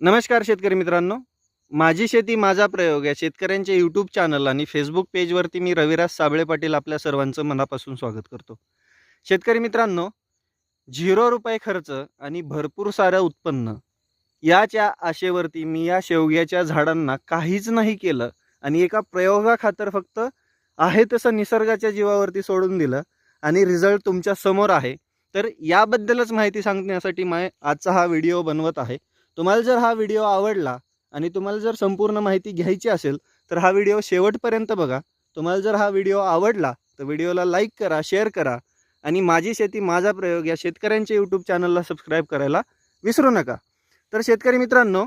नमस्कार शेतकरी मित्रांनो. माझी शेती माझा प्रयोग या शेतकऱ्यांच्या यूट्यूब चॅनल आणि फेसबुक पेजवरती मी रविराज साबळे पाटील आपल्या सर्वांचं मनापासून स्वागत करतो. शेतकरी मित्रांनो झिरो रुपये खर्च आणि भरपूर सारं उत्पन्न याच्या आशेवरती मी या शेवग्याच्या झाडांना काहीच नाही केलं आणि एका प्रयोगाखातर फक्त आहे तसं निसर्गाच्या जीवावरती सोडून दिलं आणि रिझल्ट तुमच्यासमोर आहे. तर याबद्दलच माहिती सांगण्यासाठी मा आजचा हा व्हिडिओ बनवत आहे. तुम्हाला जर हा व्हिडिओ आवडला आणि तुम्हाला जर संपूर्ण माहिती घ्यायची असेल तर हा व्हिडिओ शेवटपर्यंत बघा. तुम्हाला जर हा व्हिडिओ आवडला तर व्हिडिओला लाईक करा शेअर करा आणि माझी शेती माझा प्रयोग या शेतकऱ्यांच्या यूट्यूब चॅनलला सबस्क्राईब करायला विसरू नका. तर शेतकरी मित्रांनो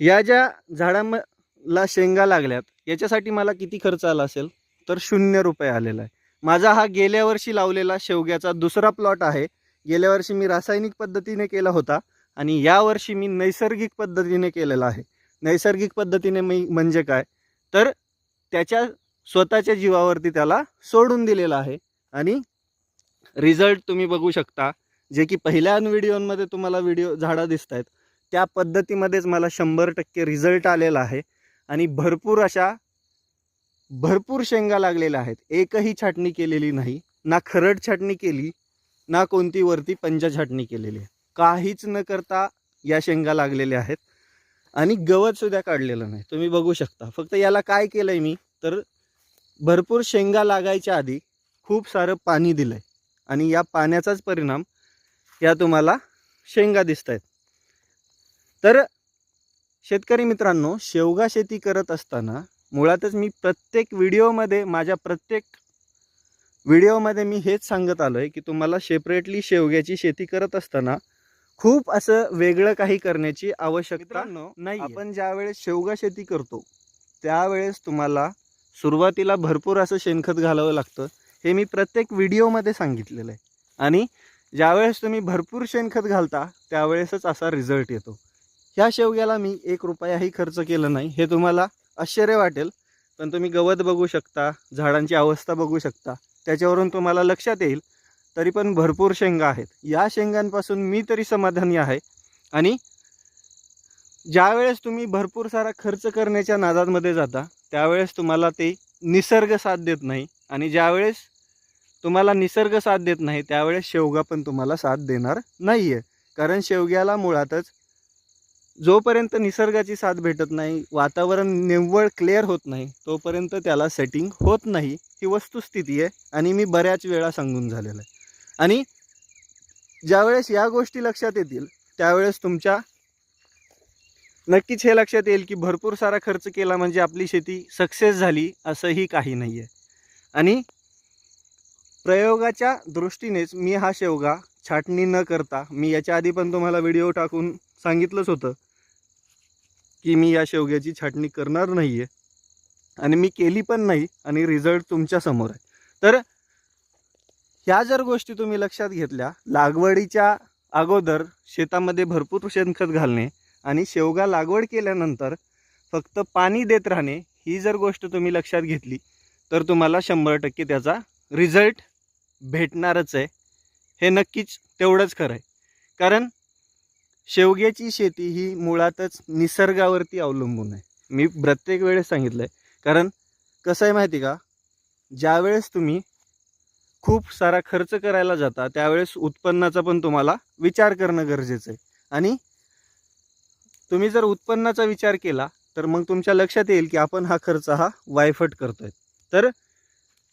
या ज्या झाडांला शेंगा लागल्यात याच्यासाठी मला किती खर्च आला असेल? तर शून्य रुपये आलेला आहे. माझा हा गेल्या वर्षी लावलेला शेवग्याचा दुसरा प्लॉट आहे. गेल्या वर्षी मी रासायनिक पद्धतीने केला होता. आणि यावर्षी मी नैसर्गिक पद्धतीने केलेला आहे. नैसर्गिक पद्धतीने मी म्हणजे काय? तर त्याच्या स्वतःच्या जीवावरती त्याला सोडून दिलेला आहे. आणि रिझल्ट तुम्ही बघू शकता. जे की पहिल्या व्हिडिओमध्ये तुम्हाला व्हिडिओ झाडं दिसत आहेत. त्या पद्धतीमध्येच मला शंभर टक्के रिझल्ट आलेला आहे. आणि भरपूर अशा भरपूर शेंगा लागलेल्या आहेत. एकही छाटणी केलेली नाही. ना खरड छाटणी केली ना कोणती वरती पंजा छाटणी केलेली आहे. काहीच न करता या शेंगा लागलेल्या आहेत. आणि गवत सुद्धा काढलेलं नाही. तुम्ही बघू शकता. फक्त याला काय केलं आहे मी? तर भरपूर शेंगा लागायच्या आधी खूप सारं पाणी दिलं आहे आणि या पाण्याचाच परिणाम या तुम्हाला शेंगा दिसत आहेत तर शेतकरी मित्रांनो शेवगा शेती करत असताना मुळातच मी प्रत्येक व्हिडिओमध्ये माझ्या प्रत्येक व्हिडिओमध्ये मी हेच सांगत आलो आहे की तुम्हाला सेपरेटली शेवग्याची शेती करत असताना खूप असं वेगळं काही करण्याची आवश्यकता नाही आपण ज्यावेळेस शेवगा शेती करतो त्यावेळेस तुम्हाला सुरुवातीला भरपूर असं शेणखत घालावं लागतं. हे मी प्रत्येक व्हिडिओमध्ये सांगितलेलं आहे. आणि ज्यावेळेस तुम्ही भरपूर शेणखत घालता त्यावेळेसच असा रिझल्ट येतो. ह्या शेवग्याला मी एक रुपयाही खर्च केला नाही. हे तुम्हाला आश्चर्य वाटेल. पण तुम्ही गवत बघू शकता झाडांची अवस्था बघू शकता. त्याच्यावरून तुम्हाला लक्षात येईल. तरी पण भरपूर शेंगा आहेत. या शेंगांपासून मी तरी समाधानी आहे. आणि ज्यावेळेस तुम्ही भरपूर सारा खर्च करण्याच्या नादामध्ये जाता त्यावेळेस तुम्हाला ते निसर्ग साथ देत नाही. आणि ज्यावेळेस तुम्हाला निसर्ग साथ देत नाही त्यावेळेस शेवगा पण तुम्हाला साथ देणार नाही आहे कारण शेवग्याला मुळातच जोपर्यंत निसर्गाची साथ भेटत नाही वातावरण निव्वळ क्लिअर होत नाही तोपर्यंत त्याला सेटिंग होत नाही ही वस्तुस्थिती आहे. आणि मी बऱ्याच वेळा सांगून झालेलं आहे. आणि ज्यावेळेस या गोष्टी लक्षात येतील त्यावेळेस तुमच्या नक्कीच हे लक्षात येईल की भरपूर सारा खर्च केला म्हणजे आपली शेती सक्सेस झाली असंही काही नाही आहे आणि प्रयोगाच्या दृष्टीनेच मी हा शेवगा छाटणी न करता मी याच्या आधी पण तुम्हाला व्हिडिओ टाकून सांगितलंच होतं की मी या शेवग्याची छाटणी करणार नाही आहे आणि मी केली पण नाही आणि रिझल्ट तुमच्यासमोर आहे. तर ह्या जर गोष्टी तुम्ही लक्षात घेतल्या लागवडीच्या अगोदर शेतामध्ये भरपूर शेणखत घालणे आणि शेवगा लागवड केल्यानंतर फक्त पाणी देत राहणे ही जर गोष्ट तुम्ही लक्षात घेतली तर तुम्हाला शंभर टक्के त्याचा रिझल्ट भेटणारच आहे. हे नक्कीच तेवढंच खरं आहे. कारण शेवग्याची शेती ही मुळातच निसर्गावरती अवलंबून आहे. मी प्रत्येक वेळेस सांगितलं आहे कारण कसं आहे माहिती का? ज्यावेळेस तुम्ही खूप सारा खर्च करायला जाता त्यावेळेस उत्पन्नाचा पण तुम्हाला विचार करणं गरजेचं आहे. आणि तुम्ही जर उत्पन्नाचा विचार केला तर मग तुमच्या लक्षात येईल की आपण हा खर्च हा वायफट करतोय. तर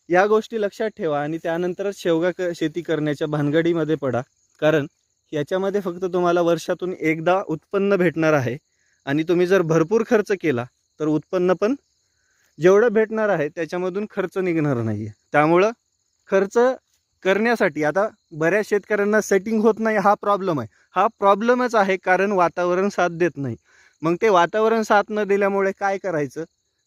या गोष्टी लक्षात ठेवा आणि त्यानंतरच शेवगा क शेती करण्याच्या भानगडीमध्ये पडा. कारण याच्यामध्ये फक्त तुम्हाला वर्षातून एकदा उत्पन्न भेटणार आहे आणि तुम्ही जर भरपूर खर्च केला तर उत्पन्न पण जेवढं भेटणार आहे त्याच्यामधून खर्च निघणार नाही आहे त्यामुळं खर्च करण्यासाठी आता बऱ्याच शेतकऱ्यांना सेटिंग होत नाही हा प्रॉब्लेम आहे. हा प्रॉब्लेमच आहे कारण वातावरण साथ देत नाही. मग ते वातावरण साथ न दिल्यामुळे काय करायचं?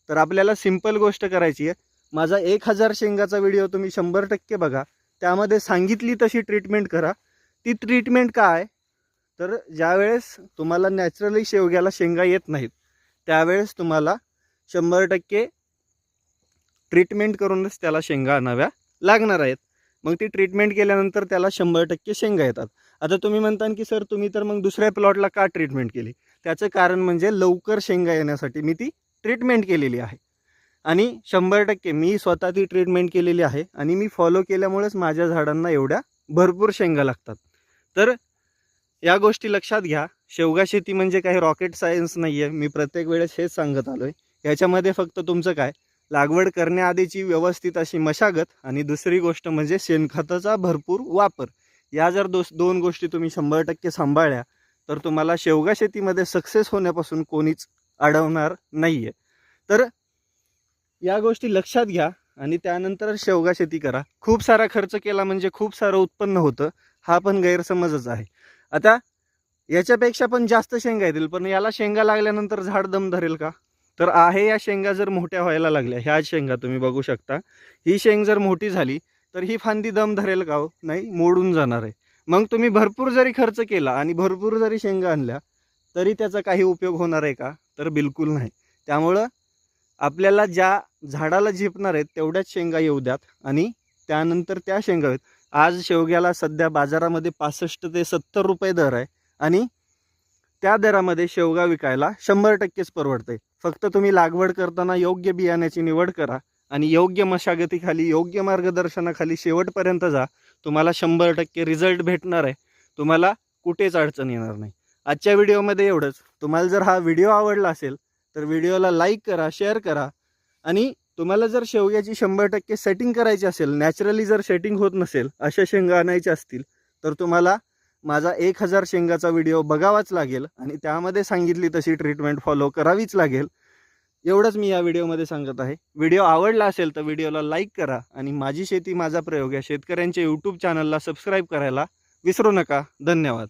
तर आपल्याला सिंपल गोष्ट करायची आहे. माझा एक हजार शेंगाचा व्हिडिओ तुम्ही शंभर टक्के बघा. त्यामध्ये सांगितली तशी ट्रीटमेंट करा. ती ट्रीटमेंट काय? तर ज्यावेळेस तुम्हाला नॅचरली शेवग्याला शेंगा येत नाहीत त्यावेळेस तुम्हाला शंभर टक्के ट्रीटमेंट करूनच त्याला शेंगा आणाव्या. लागणार आहेत. मग ती ट्रीटमेंट केल्यानंतर त्याला शंभर टक्के शेंगा येतात. आता तुम्ही म्हणता की सर तुम्ही तर मग दुसऱ्या प्लॉटला का ट्रीटमेंट केली? त्याचं कारण म्हणजे लवकर शेंगा येण्यासाठी मी ती ट्रीटमेंट केलेली आहे. आणि शंभर टक्के मी स्वतः ती ट्रीटमेंट केलेली आहे आणि मी फॉलो केल्यामुळेच माझ्या झाडांना एवढ्या भरपूर शेंगा लागतात. तर या गोष्टी लक्षात घ्या. शेवगा शेती म्हणजे काही रॉकेट सायन्स नाही आहे मी प्रत्येक वेळेस हेच सांगत आलो आहे याच्यामध्ये फक्त तुमचं काय? लागवड करण्याआधीची व्यवस्थित अशी मशागत आणि दुसरी गोष्ट म्हणजे शेणखताचा भरपूर वापर. या जर दो दोन गोष्टी तुम्ही शंभर टक्के सांभाळल्या तर तुम्हाला शेवगा शेतीमध्ये सक्सेस होण्यापासून कोणीच अडवणार नाही आहे तर या गोष्टी लक्षात घ्या आणि त्यानंतर शेवगा शेती करा. खूप सारा खर्च केला म्हणजे खूप सारं उत्पन्न होतं हा पण गैरसमजच आहे. आता याच्यापेक्षा पण जास्त शेंगा येतील पण याला शेंगा लागल्यानंतर झाड दम धरेल का? तर आहे या शेंगा जर मोठ्या व्हायला लागल्या ह्या शेंगा तुम्ही बघू शकता. ही शेंग जर मोठी झाली तर ही फांदी दम धरेल का हो नाही मोडून जाणार आहे. मग तुम्ही भरपूर जरी खर्च केला आणि भरपूर जरी शेंगा आणल्या तरी त्याचा काही उपयोग होणार आहे का? तर बिलकुल नाही. त्यामुळं आपल्याला ज्या झाडाला झेपणार आहेत तेवढ्याच शेंगा येऊ द्यात आणि त्यानंतर त्या शेंगा आहेत. आज शेवग्याला सध्या बाजारामध्ये पासष्ट ते सत्तर रुपये दर आहे आणि त्या दरामध्ये शेवगा विकायला शंभर टक्केच परवडते फक्त तुम्ही लागवड करताना योग्य बियाण्याची निवड करा आणि योग्य मशागतीखाली योग्य मार्गदर्शनाखाली शेवटपर्यंत जा. तुम्हाला शंभर टक्के रिझल्ट भेटणार आहे. तुम्हाला कुठेच अडचण येणार नाही. आजच्या व्हिडिओमध्ये एवढंच. तुम्हाला जर हा व्हिडिओ आवडला असेल तर व्हिडिओला लाईक करा शेअर करा. आणि तुम्हाला जर शेवग्याची शंभर टक्के सेटिंग करायची असेल नॅचरली जर सेटिंग होत नसेल अशा शेंगा आणायच्या असतील तर तुम्हाला माझा एक हजार शेंगाचा व्हिडिओ बघावाच लागेल आणि त्यामध्ये सांगितली तशी ट्रीटमेंट फॉलो करावीच लागेल. एवढंच मी या व्हिडिओमध्ये सांगत आहे. व्हिडिओ आवडला असेल तर व्हिडिओला लाईक करा आणि माझी शेती माझा प्रयोग या शेतकऱ्यांच्या यूट्यूब चॅनलला सबस्क्राईब करायला विसरू नका. धन्यवाद.